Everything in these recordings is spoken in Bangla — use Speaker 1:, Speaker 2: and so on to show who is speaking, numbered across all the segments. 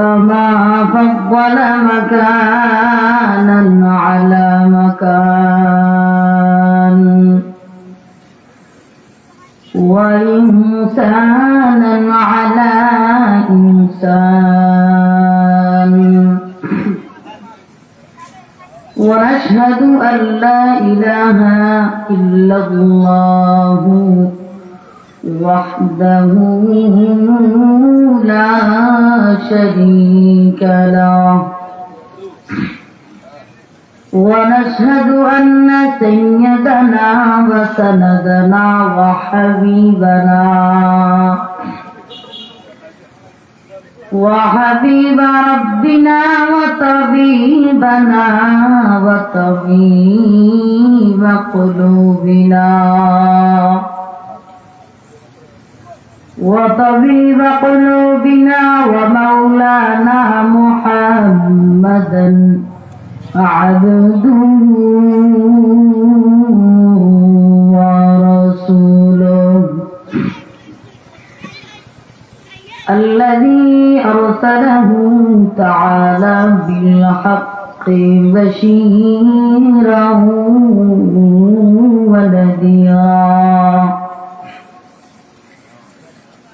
Speaker 1: كما فضل مكانا على مكان. وإنسانا على إنسان. ونشهد أن لا إله إلا الله. وحده لا شريك له. ونشهد أن سيدنا وسندنا وحبيبنا وحبيب ربنا وطبيبنا وطبيب قلوبنا. وطبيب قلوبنا ومولانا محمدا عبده ورسوله. الذي أرسله تعالى بالحق بشيرا ونذيرا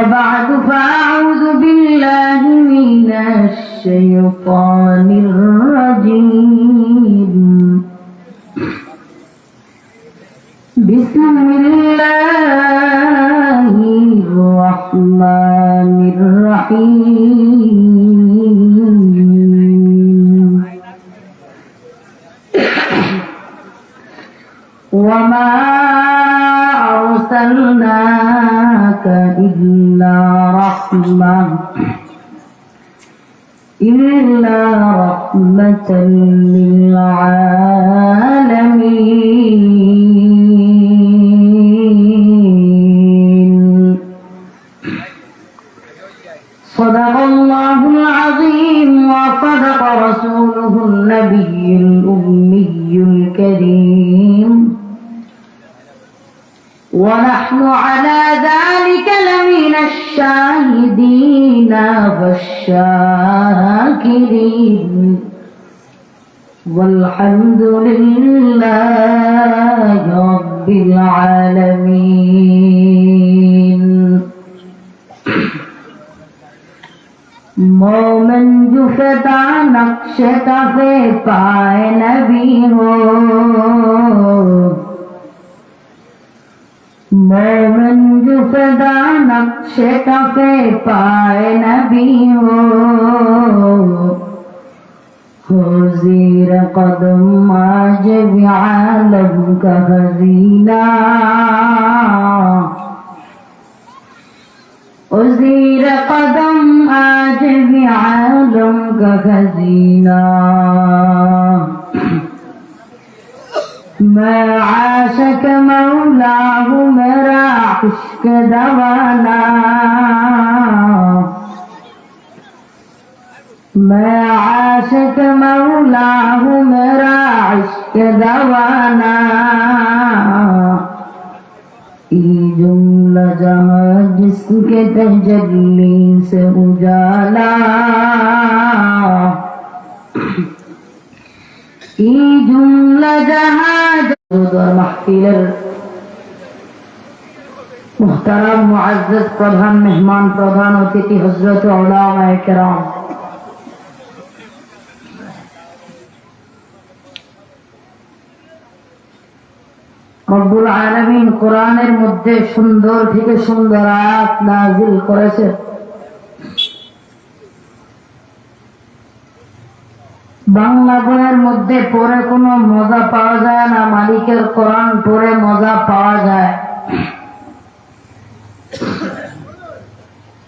Speaker 1: وبعد فأعوذ بالله من الشيطان إلا رحمة. إلا رحمة للعالمين. الحمد لله رب العالمين مومن جو فتا نقش پہ پائے نبی ہو مومن جو فدا نقش پہ پائے نبی ہو وزير قدم عجب عالم كهزينا وزير قدم عجب عالم كهزينا ما عاشك مولاه مرا عشك دوانا ما عاشت مولاه مراعش كدوانا جملہ جہاں جس کے تجلی سے اجالا ای جملہ جہاں محفلر محترم معزز প্রধান মেহমান প্রধান অতিথি হজরত ওলামায় কেরাম রব্বুল আলামিন কোরআনের মধ্যে সুন্দর থেকে সুন্দর আয়াত নাজিল করেছে। বাংলা বইয়ের মধ্যে পড়ে কোনো মজা পাওয়া যায় না, মালিকের কোরআন পড়ে মজা পাওয়া যায়।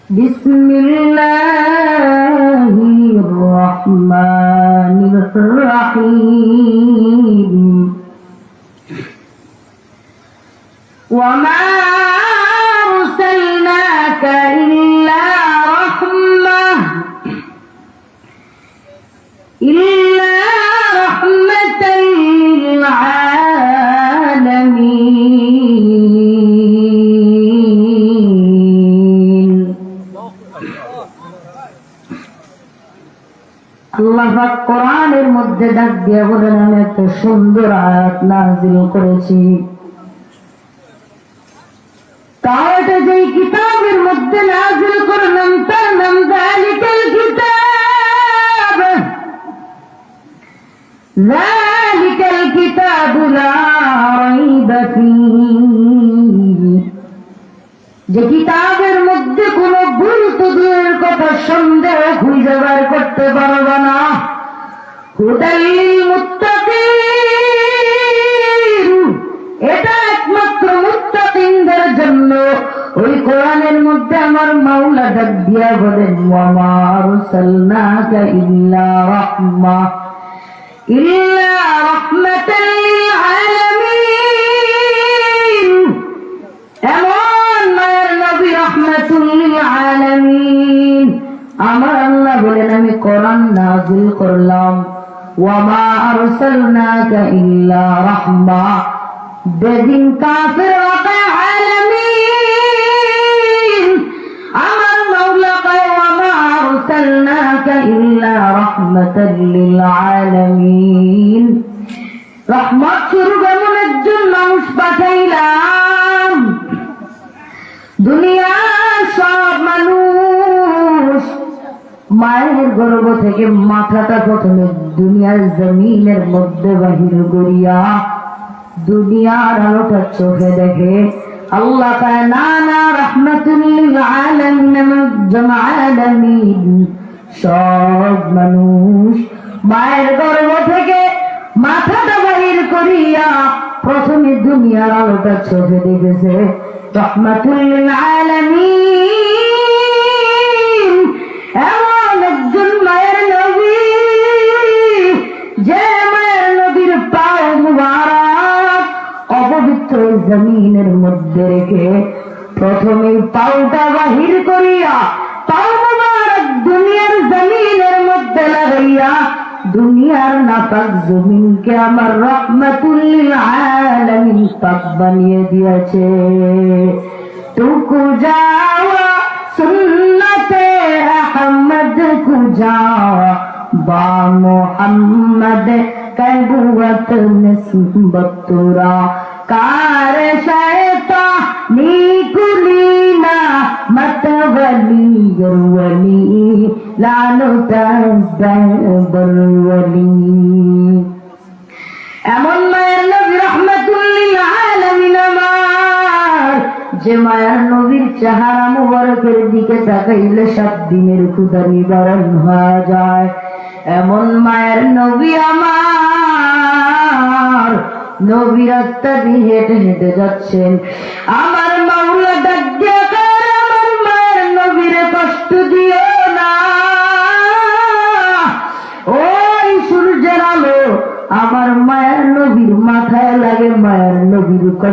Speaker 1: বিসমিল্লাহির রহমানির রহিম। وما أرسلناك إلا رحمة إلا رحمة للعالمين আল্লাহ পাক কোরআনের মধ্যে ডাক দিয়ে বলেন আমি একটা সুন্দর আয়াত নাজিল করেছি তাহলে যেই কিতাবের মধ্যে যে কিতাবের মধ্যে কোনো ভুল দূরের কথা সন্দেহ খুঁজে বার করতে পারবে না। হুদাল্লিল ওই কোরআনের মধ্যে আমার মাওলা ডাক দিয়া বলেন, ওয়ামা আরসালনাকা ইল্লা রাহমা। ইল্লা রাহমাতাল লিল আলামিন এমন মায়ের নবী রহমাতুল্লিল আলামিন আমার আল্লাহ বলেন, আমি কোরআন নাজিল করলাম। ওয়ামা আরসালনাকা ইল্লা রাহমা। বেদিন কাফির আলামিন আমার মাওলা কয় ওয়ামা আরসালনাকা ইল্লা রাহমাতাল লিল রহমত স্বরূপ এমন একজন মানুষ পাঠাইলাম। দুনিয়ার সব মানুষ মায়ের গর্ভ থেকে মাথাটা প্রথমে দুনিয়ার জমিনের মধ্যে বাহির করিয়া দুনিয়ার আলোটা চোখে দেখে আল্লাহ নানা না সব মানুষ মায়ের গর্ভ থেকে মাথাটা বাহির করিয়া প্রথমে দুনিয়ার আলোটা চোখে দেখেছে। রহমাতুল্লিল বানিয়ে দিয়েছে। টুকু যাওয়া সুন্নতে আহমদ কু যাওয়া, বা মোহাম্মদ কবুয়ত নিসবত কার শয়তা গরুলি এমন মায়ের যে মায়ার নবীর চেহারা মুবারকের দিকে তাকাইলে সব দিনের ক্ষুদা নিবারণ হয়ে যায়। এমন মায়ের নবী আমার। নবীর রাস্তা হেঁটে হেঁটে যাচ্ছেন। আমার মাওলা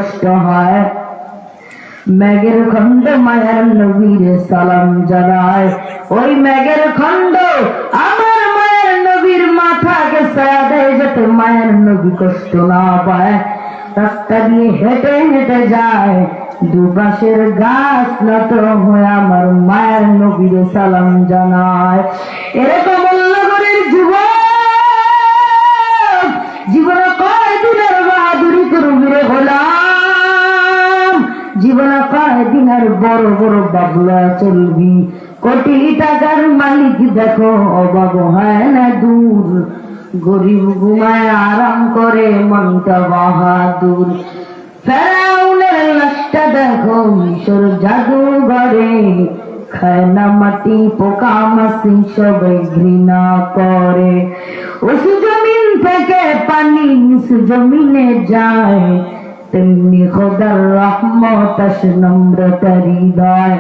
Speaker 1: কষ্ট হয় মেঘের খন্ড মায়ের নবীর সালাম জানায় ওই মেঘের খন্ড আমার মায়ের নবীর মায়ের নবী কষ্ট না পায় রাস্তা দিয়ে হেঁটে হেঁটে যায় দুপাশের গাছ নত হয়ে আমার মায়ের নবীর সালাম জানায় এরকম বাবলা চলবি কোটি টাকার মালিক দেখো, অভাব হয় না দূর। গরিব ঘুমায় আরাম করে, মনটা বাহাদুর। ফেরাউনের লাশটা দেখো, মিশর জাদুঘরে। মাটি, পোকা মাসি সবাই ঘৃণা করে। উঁচু জমিন থেকে পানি জমিনে যায়। তেমনি খোদার রহমত আসে নম্রতা হৃদয়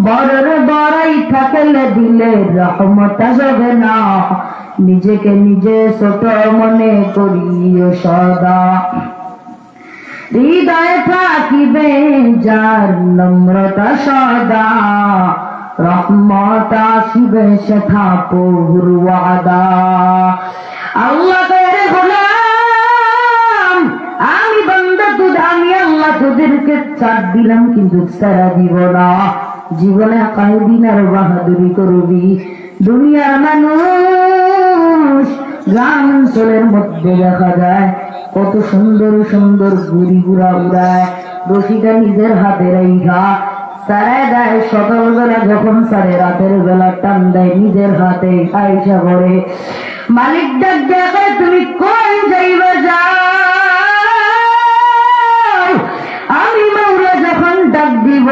Speaker 1: বড়র বড়াই থাকলে দিলে রহমত আসবে না। নিজেকে নিজে ছোট মনে করিও সদা। হৃদয় থাকিবে যার নম্রতা সদা। রহমত আসিবে সেথা প্রভুর ওয়াদা। আল্লাহ তোরে তোদেরকে চার দিলাম কিন্তু সারা দিব না। জীবনে কয়েকদিন আর বাহাদুরি করবি। দুনিয়ার মানুষ গ্রাম অঞ্চলের মধ্যে দেখা যায়, কত সুন্দর সুন্দর গুড়ি গুড়া উড়ায়, রশিটা নিজের হাতে রেখা সারায় দেয় সকালবেলা যখন সারে, রাতের বেলা টান দেয় নিজের হাতে আইসা করে। মালিক ডাক দেখে তুমি কই যাইবে যাও ডাক দিব,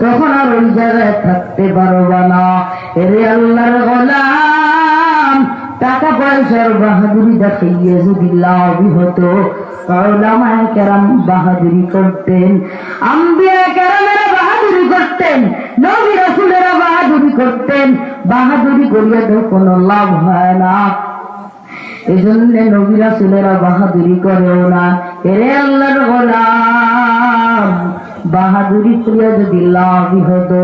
Speaker 1: তখন আর ওই জায়গায় থাকতে পারবা না। এরে আল্লাহর গোলাম, টাকা পয়সার বাহাদুরি দেখাইয়ে যদি লাভই হতো ওলামায়ে কেরাম বাহাদুরি করতেন। আম্বিয়া কেরামেরা বাহাদুরি করতেন, নবী রাসূলেরা বাহাদুরি করতেন। বাহাদুরি করিয়া তো কোনো লাভ হয় না। এই জন্য নবী রাসূলেরা বাহাদুরি করেও না। এরে আল্লাহর গোলাম বাহাদুরি করিয়া যদি লাভই হতো,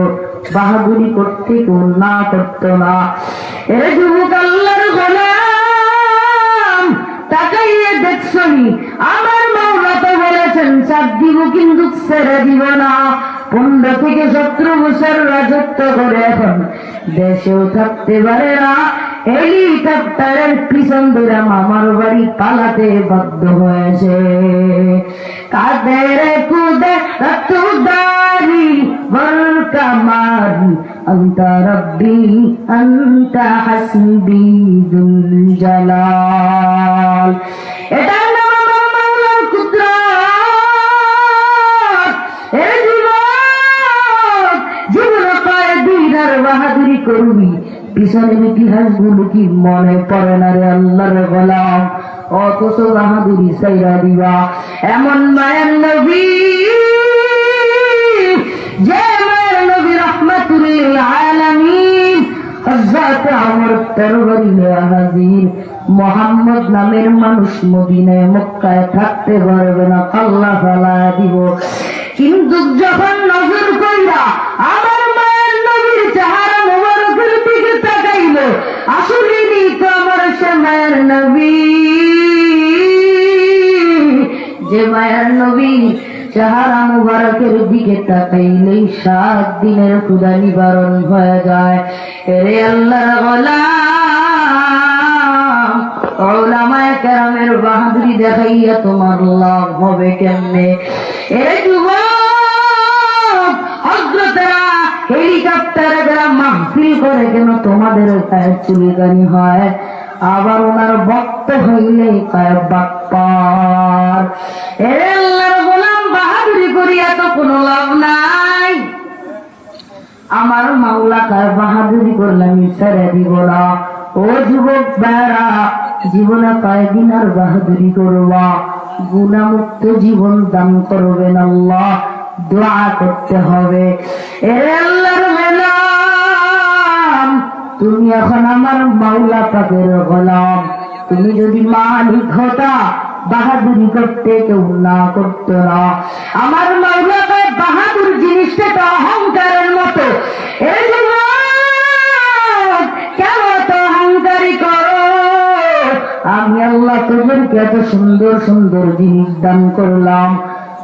Speaker 1: বাহাদুরি করতে না করতো না। এরে যুবক আল্লাহর গোলাম, তাকাইয়ে দেখছনি আমার মাওলা তো বলেছেন চাপ দিব কিন্তু ছেড়ে দিব না। পনেরো থেকে সতেরো বছর রাজত্ব করে এখন দেশেও থাকতে পারে না। হেলিকপ্টারের পিছন ধরে মামার বাড়ি পালাতে বাধ্য হয়েছে কাদের কুদে রতুদারি বল কামারি أنت ربي أنت حسبي ذو الجلال এটার নাম আমার মাওলার কুদরত এ যুবক জীবন কয়েকদিন আর বাহাদুরি করবি পিছনের ইতিহাসগুলো কি মনে পড়ে না রে আল্লাহর গোলাম? অথচ বাহাদুরি সাইরা দিবা। এমন মায়ের নবী, যে মায়ের নবী আলামিন হযরত আমর তরবারি হাজির। মোহাম্মদ নামের মানুষ মদিনায় মক্কায় থাকতে পারবে না, আল্লাহ ফালা দিব। কিন্তু যখন নজর কইরা আমার মায়ের নবীর চেহারা মোবারকের আমার সে নবী। যে নবী চেহারা মুবারকের দিকে তাকাইলেই সাত দিনের ক্ষুদা নিবারণ হয়ে যায়। এরে আল্লাহ ওলামায়ে কেরামের বাহাদুরি দেখাইয়া তোমার লাভ হবে কেমনে? এরে হেলিকপ্টারে যারা মাহফিল করে কেন তোমাদের পায়ের চুলিগানি হয়, আবার ওনার বক্ত হইলে পায় বাপ্পার এরে গোলাম, বাহাদুরি করিয়া তো কোনো লাভ নাই। আমার মাওলা কার বাহাদুরি করলাম ছেড়ে দিব না। ও যুবক বেড়া জীবনে কয়েকদিন আর বাহাদুরি করবা। গুণামুক্ত জীবন দান করবেন আল্লাহ। দোয়া করতে হবে। তুমি এখন আমার মাওলা পাকের গোলাম। তুমি যদি মালিক হতা, বাহাদুরি করতে কেউ না করতো না। আমার মাওলা পায় বাহাদুর জিনিসটা তো অহংকারের মতো। কেন তো অহংকারী করো? আমি আল্লাহ তোদের এত সুন্দর সুন্দর জিনিস দান করলাম।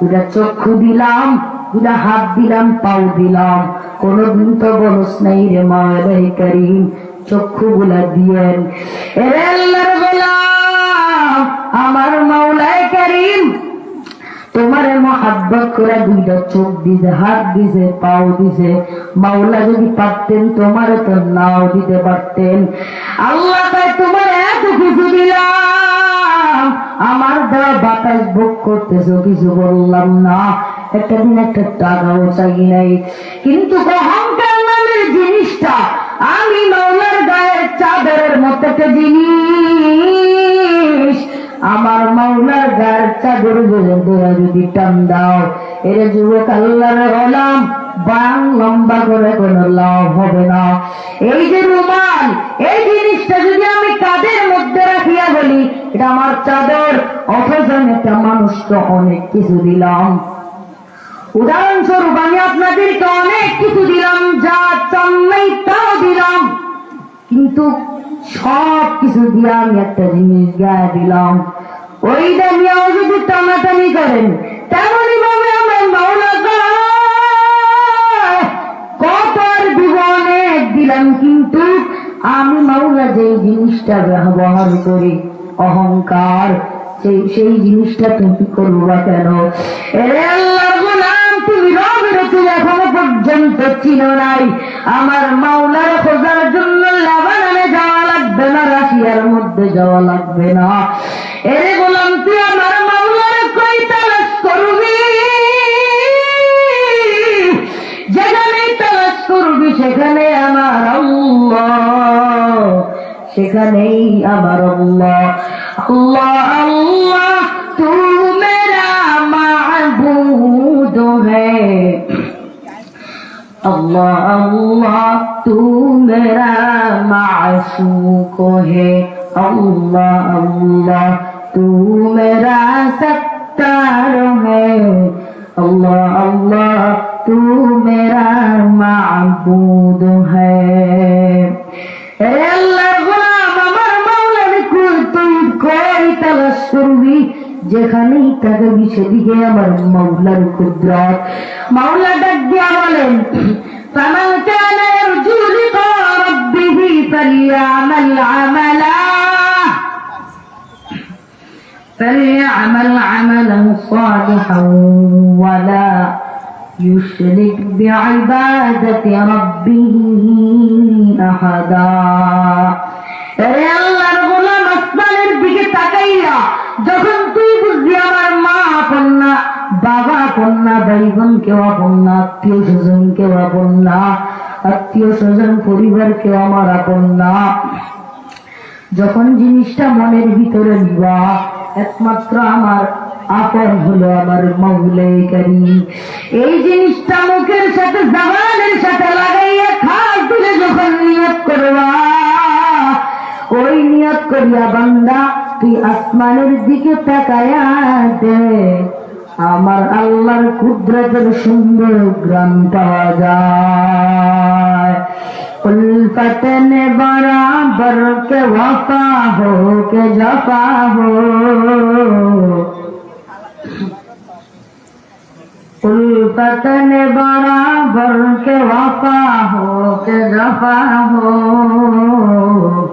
Speaker 1: দুটা চক্ষু দিলাম দুটা হাত দিলাম, পাও দিলাম। কোনদিন তো বলস নাই রে মায়ালাই করিম চক্ষু গুলা দিয়েন আমার মাওলায় করিম, তোমার মহাব্বত করে দুইটা চোখ দিছে, হাত দিছে, পাও দিছে। মাওলা যদি পারতেন, তোমার তো নাও দিতে পারতেন। আল্লাহ তাই তোমার এত কিছু দিলাম। আমার দেওয়া বাতাস ভোগ করতেছো, কিছু বললাম না। একটা দিন একটা টাকাও চাই নাই। কিন্তু অহংকার নামের জিনিসটা, আমি মাওলার গায়ের চাদরের মতো একটা জিনিস। আমার মাওলার গায়ের চাদর বলে দেওয়া যদি টান দাও এর যুবক হলাম বাং লম্বা করে কোনো লাভ হবে না। এই যে রুমাল, এই জিনিসটা যদি আমি কাদের মধ্যে রাখিয়া বলি, এটা আমার চাদর, অথচ অনেক কিছু দিলাম। উদাহরণস্বরূপ আমি আপনাদেরকে অনেক কিছু দিলাম, যা চান নাই তাও দিলাম। কিন্তু সব কিছু দিয়ে আমি একটা জিনিস গায়ে দিলাম। ওই দামিয়াও যদি টানাটানি করেন, তেমনই ভাবে আমি মাওলা যে জিনিসটা ব্যবহার করি, অহংকার, সেই জিনিসটা তুমি কেন? এখনও পর্যন্ত নাই। আমার মাওলার খোঁজার জন্য লেবাননে যাওয়া লাগবে না, রাশিয়ার মধ্যে যাওয়া লাগবে না। এরে গোলাম, তুই সেখানেই আমার মেরা মাহবুদ হে। সত্তার হে। আল্লাহ আল্লাহ তু মেরা মাবুদ আল্লাহ তালাশ করবি যেখানেই তাকাবি সেদিকে আমার মাওলার কুদরত মাওলা ডাক দিয়া বলেন فمن كان يرجو لقاء ربه فليعمل عملا فليعمل عملا صالحا ولا يشرك بعبادة ربه أحدا তাকাইয়া যখন তুই বুঝবি আমার মা আপন না বাবা আপন না ভাই বোন কেউ আপন না, আত্মীয় স্বজন কেউ আপন না, আত্মীয় স্বজন, পরিবার কেউ আমার আপন না। যখন জিনিসটা মনের ভিতরে নিবা একমাত্র আমার আপন হলো আমার মৌলাই করি এই জিনিসটা মুখের সাথে জবানের সাথে লাগাইয়া খাস দিলে যখন নিয়ত করবা, ওই নিয়ত করিয়া বান্দা তুই আসমানের দিকে তাকায়া দে আমার আল্লাহর কুদরতের সুন্দর গ্রাম পাওয়া যায় उल्फत ने बराबर के वफा हो के जफा हो उल्फत ने बराबर के वफा हो के जफा हो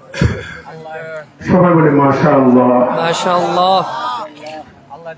Speaker 2: সবাই বলে মাশা আল্লাহ
Speaker 3: মাশাআল্লাহ
Speaker 4: আল্লাহ